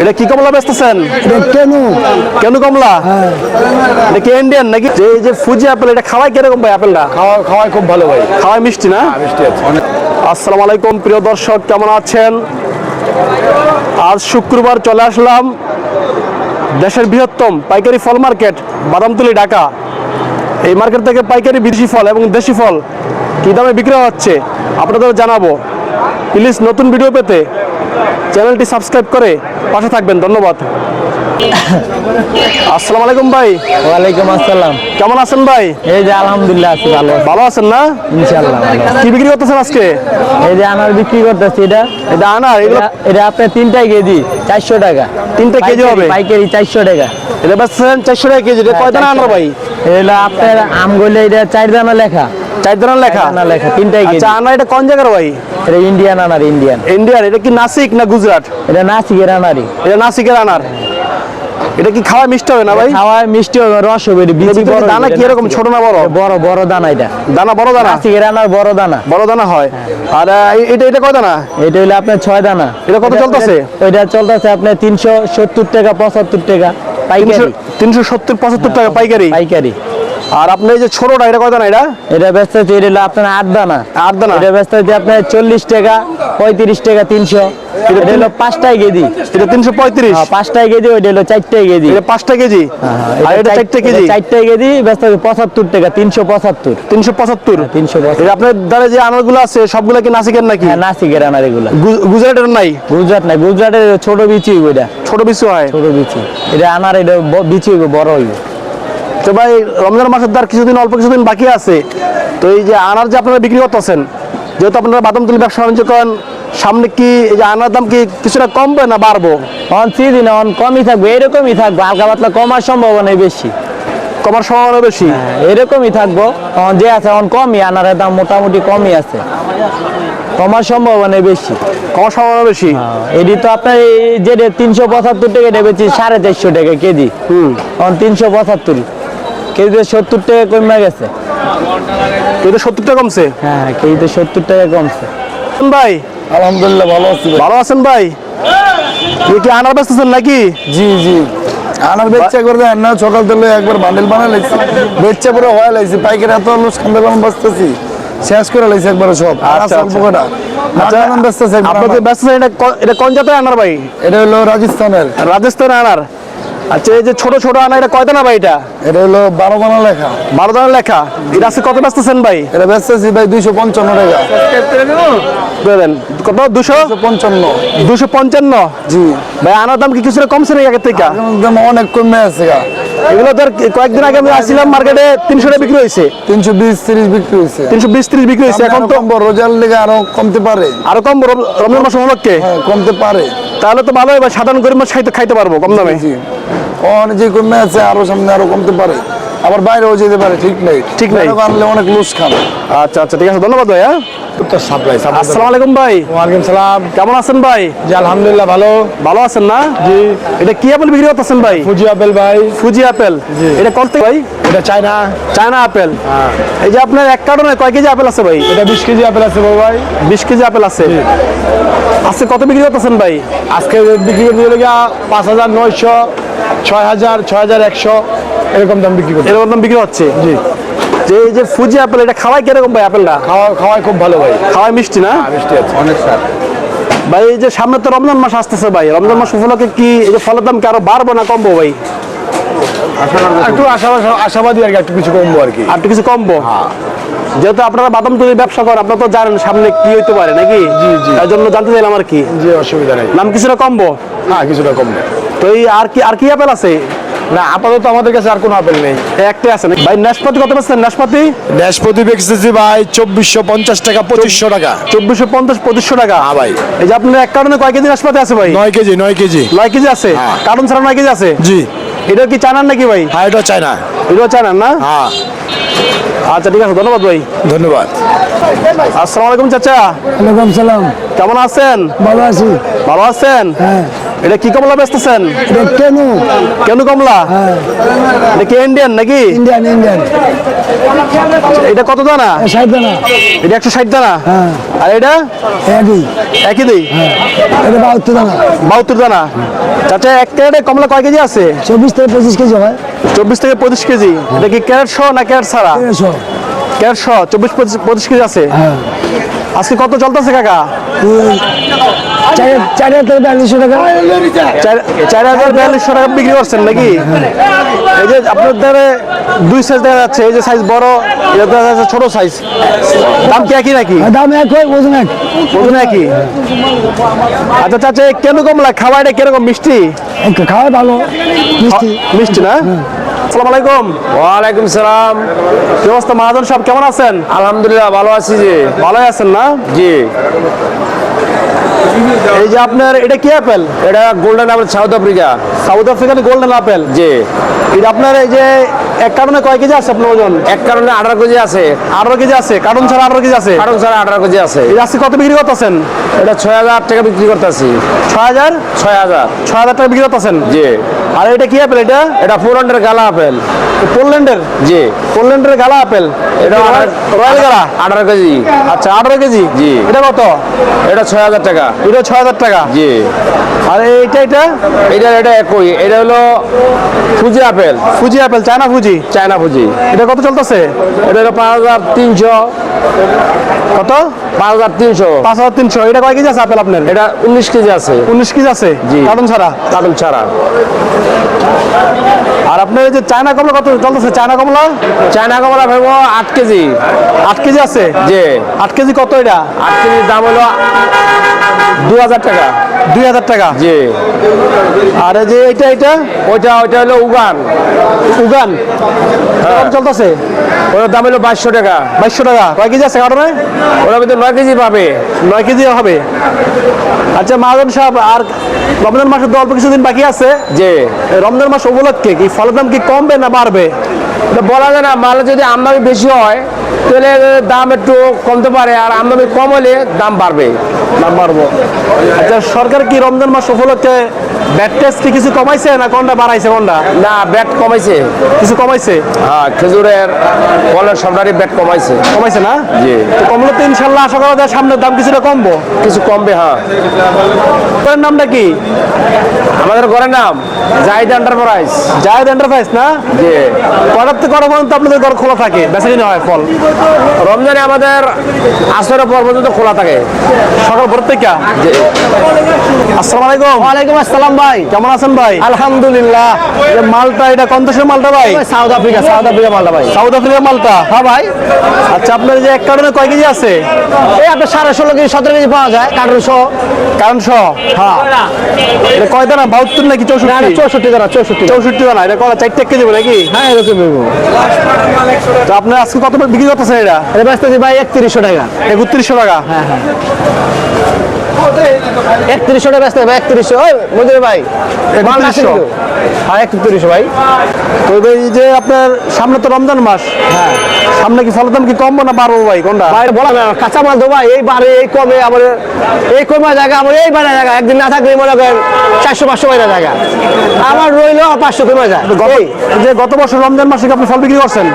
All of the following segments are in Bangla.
এটা কি কমলা বেচতেছেন? কেন? কেন কমলা? এটা কি ইন্ডিয়ান নাকি? যে যে ফুজি আপেল এটা খাওয়াই কীরকম ভাই আপেলটা খাওয়া খাওয়াই খুব ভালো ভাই। খাওয়াই মিষ্টি না? মিষ্টি আছে। আসসালামু আলাইকুম প্রিয় দর্শক কেমন আছেন? আজ শুক্রবার চলে আসলাম দেশের বৃহত্তম পাইকারি ফল মার্কেট বাদামতলি ঢাকা। এই মার্কেট থেকে পাইকারি বিদেশি ফল এবং দেশি ফল কী দামে বিক্রি হচ্ছে আপনাদের জানাব। প্লিজ নতুন ভিডিও পেতে চ্যানেলটি সাবস্ক্রাইব করে পাশে থাকবেন। ধন্যবাদ। আসসালামু আলাইকুম ভাই। ওয়ালাইকুম আসসালাম। কেমন আছেন ভাই? এই যে আলহামদুলিল্লাহ আছি ভালো ভালো আছেন না? ইনশাআল্লাহ কি বিক্রি করতেছেন আজকে? এই যে আনার বিক্রি করতেছি এটা। এটা আনার এটা- আপনার তিনটাই কেজি চারশো টাকা। তিনটা কেজি হবে? পাইকারি চারশো টাকা। এটা বেচছেন চারশো টাকা কেজি কয় দানা আনার ভাই? এটা আপনার আম গলে এটা চার দানা লেখা। চার দানা লেখা? দানা লেখা তিনটাই আচ্ছা আনার এটা কোন জায়গার ভাই? এটা ইন্ডিয়ান আনার ইন্ডিয়ান ইন্ডিয়ার এটা কি নাসিক না গুজরাট? এটা নাসিকের আনারই। এটা নাসিকের আনার। এটা কি খাওয়া মিষ্টি হবে না ভাই? খাওয়ায় মিষ্টি হবে রস হবে বিচি বড় দানা কি এরকম ছোট না বড়? বড় বড় দানা এটা। দানা বড় দানা? নাসিকের আনার বড় দানা। বড় দানা হয়। আর এটা এটা কয় দানা? এটা হলো আপনার ছয় দানা। এটা কত চলতেছে? এটা চলতেছে আপনার তিনশো সত্তর টাকা পঁচাত্তর টাকা পাইকারি। তিনশো সত্তর পঁচাত্তর টাকা পাইকারি? পাইকারি। আর আপনি এই যে ছোটটা এটা কয় দানা এটা? এটা ব্যস্ত হচ্ছে এটা আপনার আট দানা। আট দানা? এটা ব্যস্ত হচ্ছে আপনার চল্লিশ টাকা পঁয়ত্রিশ টাকা তিনশো। এটা হলো কেজি। এটা তিনশো পঁয়ত্রিশ? হ্যাঁ, কেজি ওইটা হলো কেজি। এটা পাঁচটা কেজি? আর এটা চারটে কেজি? কেজি ব্যস্ত হচ্ছে পঁচাত্তর টাকা তিনশো পঁচাত্তর। তিনশো পঁচাত্তর? তিনশো পঁচাত্তর। আপনার দ্বারা যে আনারগুলো আছে সবগুলো কি নাসিকের নাকি? হ্যাঁ নাসিকের আনার এগুলো গুজরাটের নাই? গুজরাট নাই গুজরাটের ছোট বিচি ওইটা ছোট বিচু হয়। ছোট বিচি। এটা আনার এটা বিচি বড় হইব। তো ভাই রমজান মাসের আর কিছুদিন অল্প কিছুদিন বাকি আছে। তো এই যে আনার যে আপনারা বিক্রি করতেছেন যেহেতু আপনারা বাদাম তুলি ব্যবসা বাণিজ্য করেন সামনে কি এই যে আনার দাম কি কিছুটা কমবে না বাড়বো? অন সিদিন অন কমই থাকবে এরকমই থাকবে হালকা পাতলা কমার সম্ভাবনাই বেশি। কমার সম্ভাবনা বেশি? হ্যাঁ, এরকমই থাকব। অন যে আছে অন কমই আনারের দাম মোটামুটি কমই আছে। কমার সম্ভাবনা বেশি। কমার সম্ভাবনা বেশি? এটি তো আপনার এই যে তিনশো পঁচাত্তর টাকা এটা বেচি সাড়ে চারশো টাকা কেজি। হুম। তিনশো পঁচাত্তর। কেজিতে সত্তর টাকা কমে গেছে। তো এটা সত্তর টাকা কমছে? হ্যাঁ কেজিতে সত্তর টাকা কমছে। ভাই? আলহামদুলিল্লাহ ভালো আছি ভালো আছেন ভাই? কি আনার বেচতেছেন নাকি? জি জি। আনার বেচ্চা করে দেন না সকাল থেকে একবার বান্ডেল লাইছি। বেচ্চা পুরো হয়ে লাইছি পাইকারি এত লোস খান্দে বান বসতেছি শেষ করে লাইছি একবার সব। আর আচ্ছা, অল্প আচ্ছা। কটা বেচতেছে এটা এটা কোন জাতের আনার ভাই? এটা হলো রাজস্থানের। রাজস্থানের আনার। আচ্ছা এই যে ছোট ছোট আনা এটা কয় দানা ভাই এটা? এটা হলো বারো দানা লেখা। বারো দানা লেখা? এটা আছে কত বেচতেছেন ভাই? এটা বেচতেছি ভাই দুইশো পঞ্চান্ন টাকা। দেন কত? দুশো? পঞ্চান্ন। দুশো পঞ্চান্ন? জি। ভাই আনার দাম কি কিছুটা কমছে নাকি আগের থেকে? একদম অনেক কমে আছে। এগুলো ধর কয়েকদিন আগে আমি আসছিলাম মার্কেটে তিনশো টাকা বিক্রি হয়েছে। তিনশো বিশ তিরিশ বিক্রি হয়েছে। তিনশো বিশ ত্রিশ বিক্রি হয়েছে এখন তো রোজার লেগে আরও কমতে পারে। আরও কম রমজান মাস উপলক্ষে হ্যাঁ কমতে পারে। তাহলে তো ভালো হবে সাধারণ গরিব খাইতে খাইতে পারব কম দামে। জি অনেক যে কমে আছে আরও সামনে আরও কমতে পারে। আবার বাইরেও যেতে পারে ঠিক নেই। ঠিক নেই। আনলে অনেক লুজ খান। আচ্ছা আচ্ছা ঠিক আছে ধন্যবাদ ভাই হ্যাঁ সাপ্লাই আসসালামু আলাইকুম ভাই। ওয়ালাইকুম সালাম। কেমন আছেন ভাই? জি আলহামদুলিল্লাহ ভালো। ভালো আছেন না? জি। এটা কি আপেল বিক্রি করতেছেন ভাই? ফুজি আপেল ভাই। Fuji apple. এটা কত ভাই? এটা চায়না। China apple. এই যে আপনার এক কার্টনে কয় কেজি আপেল আছে ভাই? এটা বিশ কেজি আপেল আছে ভাই। বিশ কেজি আপেল আছে। আজকে কত বিক্রি করতেছেন ভাই? আজকে বিক্রি হাজার নয়শো। ছয় হাজার ছয় হাজার একশো এরকম দাম বিক্রি করতে এরকম দাম বিক্রি হচ্ছে? জি। যে এই যে ফুজি আপেল এটা খাওয়াই কীরকম ভাই আপেলটা খাওয়া খাওয়াই খুব ভালো ভাই। খাওয়াই মিষ্টি না? মিষ্টি আছে। অনেক স্যার ভাই এই যে সামনে তো রমজান মাস আসতেছে ভাই। রমজান মাস উপলক্ষে কি এই যে ফলের দাম কি আরও বাড়বো না কমবো ভাই? একটু আশাবাদ আশাবাদী আর কি একটু কিছু কমবো আর কি। আর একটু কিছু কমবো? যেহেতু আপনারা বাদাম তৈরি ব্যবসা করেন আপনারা তো জানেন সামনে কি হইতে পারে নাকি? জি, জি। তার জন্য জানতে চাইলাম আর কি। যে অসুবিধা নেই। নাম কিছুটা কমবো? হ্যাঁ কিছুটা কমবে। তো এই আর কি আর কি আপেল আছে? না আপাতত আমাদের কাছে আর কোনো আপেল নেই। এই একটাই আছে নাকি? ভাই নাশপাতি কত পাচ্ছেন নাশপাতি? দেশপতি বেচতেছি ভাই চব্বিশশো পঞ্চাশ টাকা পঁচিশশো টাকা। চব্বিশশো পঞ্চাশ পঁচিশশো টাকা? হ্যাঁ ভাই। এই যে আপনার এক কারণে কয় কেজি নাশপাতি আছে ভাই? নয় কেজি নয় কেজি। নয় কেজি আছে? কারণ ছাড়া নয় কেজি আছে? জি। এটা কি চানার নাকি ভাই? হ্যাঁ এটা চায়না। এটাও চানার না? হ্যাঁ। আচ্ছা ঠিক আছে ধন্যবাদ ভাই। ধন্যবাদ। আসসালামু আলাইকুম চাচা। ওয়ালাইকুম সালাম। কেমন আছেন? ভালো আছি। ভালো আছেন? হ্যাঁ। এটা কি কমলা বেচতেছেন? কেন। কেন কমলা? এটা কি ইন্ডিয়ান নাকি? ইন্ডিয়ান ইন্ডিয়ান এটা কত দানা? ষাট দানা। এটা একশো ষাট দানা? হ্যাঁ। আর এটা? একই। একই দিই? এটা বাহাত্তর দানা। বাহাত্তর দানা। চাচা এক ক্যারেটে কমলা কয় কেজি আছে? চব্বিশ থেকে পঁচিশ কেজি হয়। চব্বিশ থেকে পঁচিশ কেজি। এটা কি ক্যারেট সহ না ক্যারেট ছাড়া? ক্যারেট সহ। চব্বিশ পঁচিশ কেজি আছে? হ্যাঁ। আজকে কত চলতেছে কাকা? চার হাজার বিয়াল্লিশশো টাকা। চার হাজার বিয়াল্লিশশো টাকা বিক্রি করছেন নাকি? এই যে আপনাদের দুই সাইজ দেখা যাচ্ছে এই যে সাইজ বড় এটা দেখা যাচ্ছে ছোট সাইজ দাম কি একই নাকি? দাম এক হয় ওজন এক ওজন একই। আচ্ছা চাচা কেন কমলা? খাওয়াটা কীরকম? মিষ্টি? খাওয়া ভালো। মিষ্টি। মিষ্টি না? আসসালামু আলাইকুম। ওয়ালাইকুম সালাম। কি অবস্থা মহাজন সব কেমন আছেন? আলহামদুলিল্লাহ ভালো আছি যে। ভালোই আছেন না? জি। এই যে আপনার এটা কি আপেল? এটা golden apple South Africa South African golden apple জি। এটা আপনার এই যে এক কারণে কয় কেজি আছে আপনার ওজন? এক কারণে আঠারো কেজি আছে। আঠারো কেজি আছে কার্টুন ছাড়া আঠারো কেজি আছে? কারণ ছাড়া আঠারো কেজি আছে। এই আজকে কত বিক্রি করতেছেন? এটা ছয় হাজার টাকা বিক্রি করতেছি। ছয় হাজার? ছয় হাজার। ছয় হাজার টাকা বিক্রি করতেছেন? জি। আর এটা কি আপেল এটা? এটা হান্ড্রেড গালা আপেল। পোল্যান্ডের? জি। পোল্যান্ডের গালা আপেল। এটা রয়্যাল গালা? আঠারো কেজি। আচ্ছা আঠারো কেজি? জি। এটা কত? এটা ছয় হাজার টাকা। এটা ছয় হাজার টাকা? জি। আর এইটা এটা? এটা এটা একই। এটা হলো Fuji apple. Fuji apple China Fuji China Fuji এটা কত চলতেছে? এটা হলো পাঁচ হাজার তিনশো। কত? পাঁচ হাজার তিনশো। পাঁচ হাজার তিনশো। এটা কয় কেজি আছে আপেল আপনার? এটা উনিশ কেজি আছে। উনিশ কেজি আছে। ছাড়া? ছাড়া। আর আপনার যে চায়না কমলা কত চলতেছে? চায়না কমলা? চায়না কমলা ভেবো আট কেজি। আট কেজি আছে? জি। আট কেজি কত এটা? আট কেজির দাম হলো দু হাজার টাকা। দুই হাজার টাকা? জি। আর যে এটা এটা ওইটা ওইটা হলো উগান। উগান? চলতেছে? ওটার দাম হলো বাইশশো টাকা। বাইশশো টাকা। কয় কেজি আছে কারণে ওটার ভিতরে নয় কেজি পাবে। নয় কেজি হবে। আচ্ছা মহাজন সাহেব আর রমজান মাসের তো অল্প কিছুদিন বাকি আছে? যে রমজান মাস উপলক্ষে কি ফলের দাম কি কমবে না বাড়বে? বলা যায় না মাল যদি আমদানি বেশি হয় তাহলে দাম একটু কমতে পারে আর আমদানি কম হলে দাম বাড়বে। দাম বাড়বো। আচ্ছা সরকার কি রমজান মাস উপলক্ষে ব্যাট টেস্ট কি কিছু কমাইছে না কোনটা বাড়াইছে কোনটা? না ব্যাট কমাইছে। কিছু কমাইছে? হ্যাঁ খেজুরের ফলের সবটারই ব্যাট কমাইছে। কমাইছে না? জি। তো কমলে তো ইনশাল্লাহ আশা করা যায় সামনের দাম কিছুটা কমবো। কিছু কমবে হ্যাঁ। আপনার নামটা কি? আমাদের ঘরের নাম জাহিদ এন্টারপ্রাইজ। জায়েদ এন্টারপ্রাইজ না? জি। কটার থেকে কটা পর্যন্ত আপনাদের ঘর খোলা থাকে। বেচা কিনা হয় ফল। রমজানে আমাদের আসরের পর পর্যন্ত খোলা থাকে। সকাল জি। আসসালামু আলাইকুম। ওয়ালাইকুম আসসালাম ভাই। কেমন আছেন ভাই? আলহামদুলিল্লাহ। যে মালটা এটা কোন দেশের মালটা ভাই? সাউথ আফ্রিকা সাউথ আফ্রিকা মালটা ভাই। সাউথ আফ্রিকার মালটা? হ্যাঁ ভাই। আচ্ছা আপনার যে এক কারণে কয় কেজি আছে? এই আপনার সাড়ে ষোলো কেজি সতেরো কেজি পাওয়া যায় কার্টুন সহ। কারণ সহ? হ্যাঁ। এটা কয় দানা বাহাত্তর নাকি চৌষট্টি? চৌষট্টি দানা চৌষট্টি। চৌষট্টি দানা এটা কলা চারটে কেজি নাকি? হ্যাঁ এরকম তো আপনার আজকে কত বিক্রি করতেছেন এটা? এটা বেচতেছি ভাই একত্রিশশো টাকা। একত্রিশশো টাকা? হ্যাঁ হ্যাঁ। একত্রিশশো টাকা বেচতে ভাই একত্রিশশো। মজুরি ভাই মাল আছে 3100 কিন্তু? হ্যাঁ একত্রিশশো ভাই। তো এই যে আপনার সামনে তো রমজান মাস। হ্যাঁ। সামনে কি ফলের দাম কি কমবো না বাড়বো ভাই? কোনটা? ভাই বলা না, কাঁচা মাল তো ভাই এই বাড়ে এই কমে আবার এই কমে জায়গা আমার এই বাড়ে জায়গা। একদিন না থাকলে মনে করেন চারশো পাঁচশো বাইরে জায়গা। আমার রইল পাঁচশো কমে যায়। যে গত বছর রমজান মাসে কি আপনি ফল বিক্রি করছেন?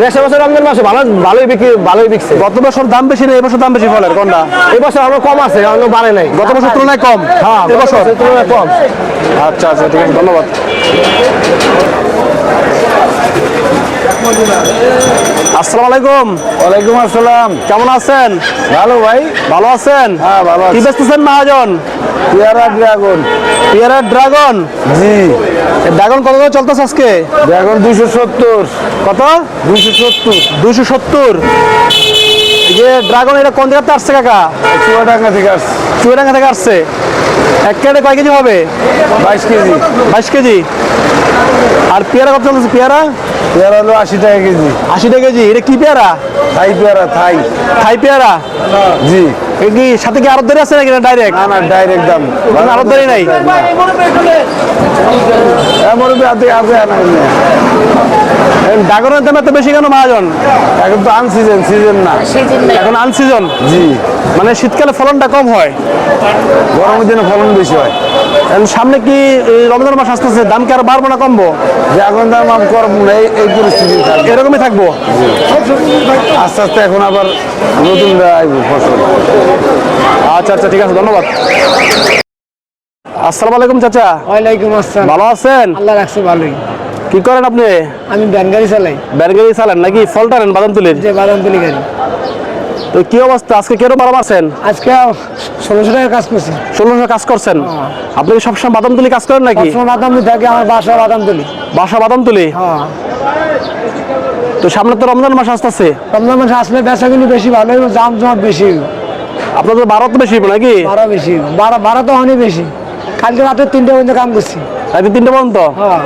দেড়শো বছর রমজান মাসে ভালো ভালোই বিক্রি ভালোই বিকছে। গত বছর দাম বেশি না এবছর দাম বেশি ফলের কোনটা? এই বছর আমার কম আছে। বাড়ে নাই। গত বছর তুলনায় কম। হ্যাঁ এবছর? তুলনায় কম। আচ্ছা আচ্ছা ঠিক আছে ধন্যবাদ। আসসালামু আলাইকুম। ওয়ালাইকুম আসসালাম। কেমন আছেন? ভালো ভাই। ভালো আছেন? হ্যাঁ ভালো কি বেচতেছেন মহাজন? পেয়ারা ড্রাগন। পেয়ারা ড্রাগন? জি। ড্রাগন কত করে চলতেছে আজকে? ড্রাগন দুইশো সত্তর। কত? দুইশো সত্তর। দুইশো সত্তর। যে ড্রাগন এটা কোন জায়গাতে আসছে কাকা? চুয়াডাঙ্গা থেকে আসছে। চুয়াডাঙ্গা থেকে আসছে? এক কেটে কয় কেজি হবে? বাইশ কেজি। বাইশ কেজি। আর পেয়ারা কত চলতেছে পেয়ারা? পেয়ারা হলো আশি টাকা কেজি। আশি টাকা কেজি। এটা কি পেয়ারা? থাই পেয়ারা থাই। থাই পেয়ারা? জি। কি সাথে কি আরও আছে নাকি ডাইরেক্ট না না ডাইরেক্ট দাম। আরও দেরি নাই? এমন হাতে আছে না ড্রাগনের দাম এত বেশি কেন মহাজন? এখন তো আনসিজন সিজন না। এখন আনসিজন জি। মানে শীতকালে ফলনটা কম হয়। গরমের দিনে ফলন বেশি হয়। এখন সামনে কি রমজান মাস আসতেছে? দাম কি আরও বাড়বো না কমবো? যে এখন দাম আমি করব না এই- এই পরিস্থিতি এরকমই থাকব? আস্তে আস্তে এখন আবার নতুন ফসল। আচ্ছা আচ্ছা ঠিক আছে ধন্যবাদ। আসসালামু আলাইকুম চাচা। ওয়ালাইকুম আসসালাম। ভালো আছেন? আল্লাহ রাখছে ভালোই। কি করেন আপনি? আমি ব্যান গাড়ি চালাই। ব্যারগাড়ি চালান নাকি? ফল টানেন বাদাম তুলির যে বাদাম তুলি গাড়ি। তো কি অবস্থা? আজকে কেরো বাদাম আছেন? আজকে ষোলোশো টাকা কাজ করছি। ষোলোশো কাজ করছেন? আপনি সবসময় বাদাম তুলি কাজ করেন নাকি? বাদাম তুলি থাকে আমার বাসা বাদাম তুলি বাসা বাদাম তুলি হ্যাঁ। তো সামনে তো রমজান মাস আসতেছে। রমজান মাসে আসলে বেচা কিনি বেশি ভালো জাম জমাট বেশি আপনাদের বারো তো বেশি নাকি? ভাড়া বেশি ভাড়া ভাড়া তো অনেক বেশি। কালকে রাতে তিনটে পর্যন্ত কাম করছি। রাতে তিনটে পর্যন্ত? হ্যাঁ।